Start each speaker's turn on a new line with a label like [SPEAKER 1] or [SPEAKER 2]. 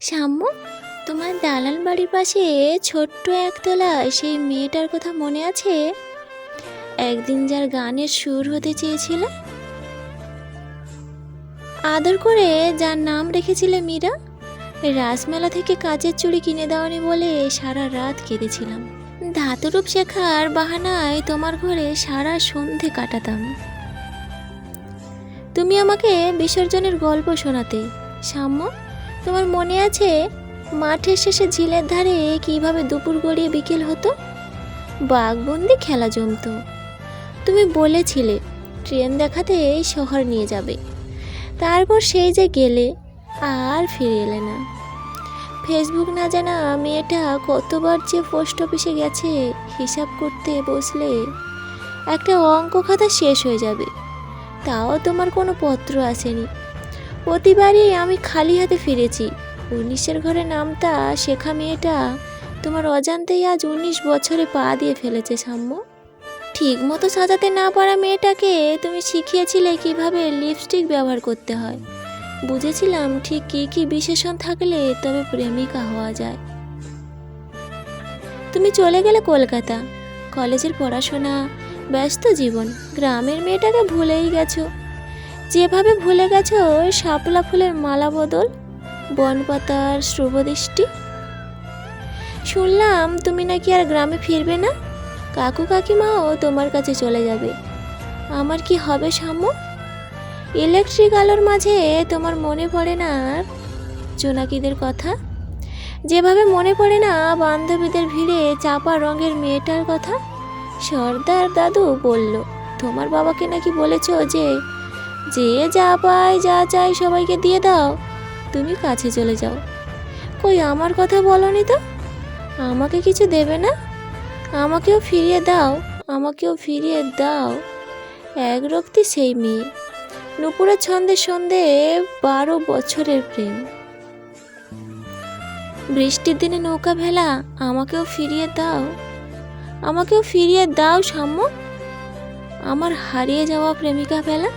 [SPEAKER 1] সাম্য তোমার দালাল বাড়ির পাশে ছোট্ট একতলায় সেই মেয়েটার কথা মনে আছে? একদিন যার গানের সুর হতে চেয়েছিল। আদর করে যার নাম রেখেছিলে মীরা, রাসমেলা থেকে কাচের চুড়ি কিনে দেওয়ানি বলে সারা রাত কেঁদেছিলাম। ধাতুরূপ শেখার বাহানায় তোমার ঘরে সারা সন্ধে কাটাতাম। তুমি আমাকে বিসর্জনের গল্প শোনাতে সাম্য তোমার মনে আছে মাঠের শেষে ঝিলের ধারে কীভাবে দুপুর গড়িয়ে বিকেল হতো? বাঘবন্দি খেলা জমতো। তুমি বলেছিলে, ট্রেন দেখাতে এই শহর নিয়ে যাবে। তারপর সেই যে গেলে আর ফিরে এলে না। ফেসবুক না জানা মেয়েটা কতবার যে পোস্ট অফিসে গেছে, হিসাব করতে বসলে একটা অঙ্ক খাতা শেষ হয়ে যাবে। তাও তোমার কোনো পত্র আসেনি। প্রতিবারই আমি খালি হাতে ফিরেছি। উনিশের ঘরে নামটা শেখা মেয়েটা তোমার অজান্তেই আজ উনিশ বছরে পা দিয়ে ফেলেছে সাম্য। ঠিক মতো সাজাতে না পারা মেয়েটাকে তুমি শিখিয়েছিলে কীভাবে লিপস্টিক ব্যবহার করতে হয়। বুঝেছিলাম ঠিক কী কী বিশেষণ থাকলে তবে প্রেমিকা হওয়া যায়। তুমি চলে গেলে কলকাতা। কলেজের পড়াশোনা, ব্যস্ত জীবন, গ্রামের মেয়েটাকে ভুলেই গেছো। যেভাবে ভুলে গেছো শাপলা ফুলের মালা বদল? বনপাতার শুভদৃষ্টি শুনলাম তুমি নাকি আর গ্রামে ফিরবে না? কাকু কাকিমাও তোমার কাছে চলে যাবে। আমার কি হবে সাম্য? ইলেকট্রিক আলোর মাঝে তোমার মনে পড়ে না জোনাকিদের কথা? যেভাবে মনে পড়ে না বান্ধবীদের ভিড়ে চাপা রঙের মেয়েটার কথা? সর্দার দাদু বলল, তোমার বাবাকে নাকি বলেছ যে যে যা পায়, যা চাই সবাইকে দিয়ে দাও। তুমি কাছে চলে যাও। কই আমার কথা বলনি তো? আমাকে কিছু দেবে না? আমাকেও ফিরিয়ে দাও, আমাকেও ফিরিয়ে দাও। এক রক্তি সেই মেয়ে। নুপুরের ছন্দে সন্ধে বারো বছরের প্রেম। বৃষ্টির দিনে নৌকা ভেলা, আমাকেও ফিরিয়ে দাও। আমাকেও ফিরিয়ে দাও, সাম্য। আমার হারিয়ে যাওয়া প্রেমিকা ভেলা।